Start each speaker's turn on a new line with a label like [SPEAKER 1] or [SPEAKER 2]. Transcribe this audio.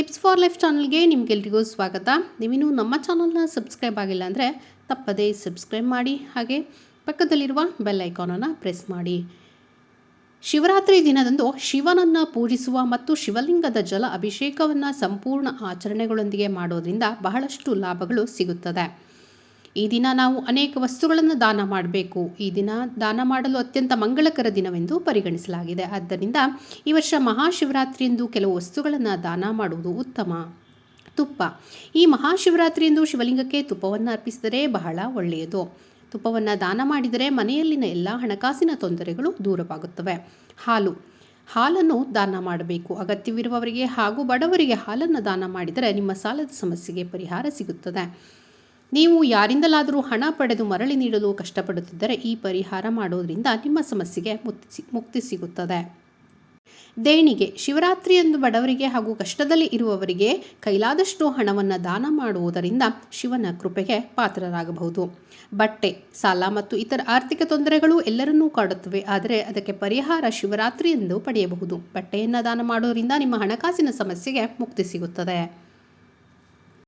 [SPEAKER 1] Tips for life ಚಾನಲ್ಗೆ ನಿಮಗೆಲ್ರಿಗೂ ಸ್ವಾಗತ. ನೀವಿನ್ನೂ ನಮ್ಮ ಚಾನಲ್ನ ಸಬ್ಸ್ಕ್ರೈಬ್ ಆಗಿಲ್ಲ ಅಂದರೆ ತಪ್ಪದೇ ಸಬ್ಸ್ಕ್ರೈಬ್ ಮಾಡಿ, ಹಾಗೆ ಪಕ್ಕದಲ್ಲಿರುವ ಬೆಲ್ ಐಕಾನನ್ನು ಪ್ರೆಸ್ ಮಾಡಿ. ಶಿವರಾತ್ರಿ ದಿನದಂದು ಶಿವನನ್ನು ಪೂಜಿಸುವ ಮತ್ತು ಶಿವಲಿಂಗದ ಜಲ ಅಭಿಷೇಕವನ್ನು ಸಂಪೂರ್ಣ ಆಚರಣೆಗಳೊಂದಿಗೆ ಮಾಡೋದರಿಂದ ಬಹಳಷ್ಟು ಲಾಭಗಳು ಸಿಗುತ್ತದೆ. ಈ ದಿನ ನಾವು ಅನೇಕ ವಸ್ತುಗಳನ್ನು ದಾನ ಮಾಡಬೇಕು. ಈ ದಿನ ದಾನ ಮಾಡಲು ಅತ್ಯಂತ ಮಂಗಳಕರ ದಿನವೆಂದು ಪರಿಗಣಿಸಲಾಗಿದೆ. ಆದ್ದರಿಂದ ಈ ವರ್ಷ ಮಹಾಶಿವರಾತ್ರಿಯಂದು ಕೆಲವು ವಸ್ತುಗಳನ್ನು ದಾನ ಮಾಡುವುದು ಉತ್ತಮ. ತುಪ್ಪ. ಈ ಮಹಾಶಿವರಾತ್ರಿಯಂದು ಶಿವಲಿಂಗಕ್ಕೆ ತುಪ್ಪವನ್ನು ಅರ್ಪಿಸಿದರೆ ಬಹಳ ಒಳ್ಳೆಯದು. ತುಪ್ಪವನ್ನು ದಾನ ಮಾಡಿದರೆ ಮನೆಯಲ್ಲಿನ ಎಲ್ಲ ಹಣಕಾಸಿನ ತೊಂದರೆಗಳು ದೂರವಾಗುತ್ತವೆ. ಹಾಲು. ಹಾಲನ್ನು ದಾನ ಮಾಡಬೇಕು. ಅಗತ್ಯವಿರುವವರಿಗೆ ಹಾಗೂ ಬಡವರಿಗೆ ಹಾಲನ್ನು ದಾನ ಮಾಡಿದರೆ ನಿಮ್ಮ ಸಾಲದ ಸಮಸ್ಯೆಗೆ ಪರಿಹಾರ ಸಿಗುತ್ತದೆ. ನೀವು ಯಾರಿಂದಲಾದರೂ ಹಣ ಪಡೆದು ಮರಳಿ ನೀಡಲು ಕಷ್ಟಪಡುತ್ತಿದ್ದರೆ ಈ ಪರಿಹಾರ ಮಾಡೋದರಿಂದ ನಿಮ್ಮ ಸಮಸ್ಯೆಗೆ ಮುಕ್ತಿ ಮುಕ್ತಿ ಸಿಗುತ್ತದೆ. ದೇಣಿಗೆ, ಶಿವರಾತ್ರಿಯಂದು ಬಡವರಿಗೆ ಹಾಗೂ ಕಷ್ಟದಲ್ಲಿ ಇರುವವರಿಗೆ ಕೈಲಾದಷ್ಟು ಹಣವನ್ನು ದಾನ ಮಾಡುವುದರಿಂದ ಶಿವನ ಕೃಪೆಗೆ ಪಾತ್ರರಾಗಬಹುದು. ಬಟ್ಟೆ, ಸಾಲ ಮತ್ತು ಇತರ ಆರ್ಥಿಕ ತೊಂದರೆಗಳು ಎಲ್ಲರನ್ನೂ ಕಾಡುತ್ತವೆ, ಆದರೆ ಅದಕ್ಕೆ ಪರಿಹಾರ ಶಿವರಾತ್ರಿಯಂದು ಪಡೆಯಬಹುದು. ಬಟ್ಟೆಯನ್ನು ದಾನ ಮಾಡೋದರಿಂದ ನಿಮ್ಮ ಹಣಕಾಸಿನ ಸಮಸ್ಯೆಗೆ ಮುಕ್ತಿ ಸಿಗುತ್ತದೆ.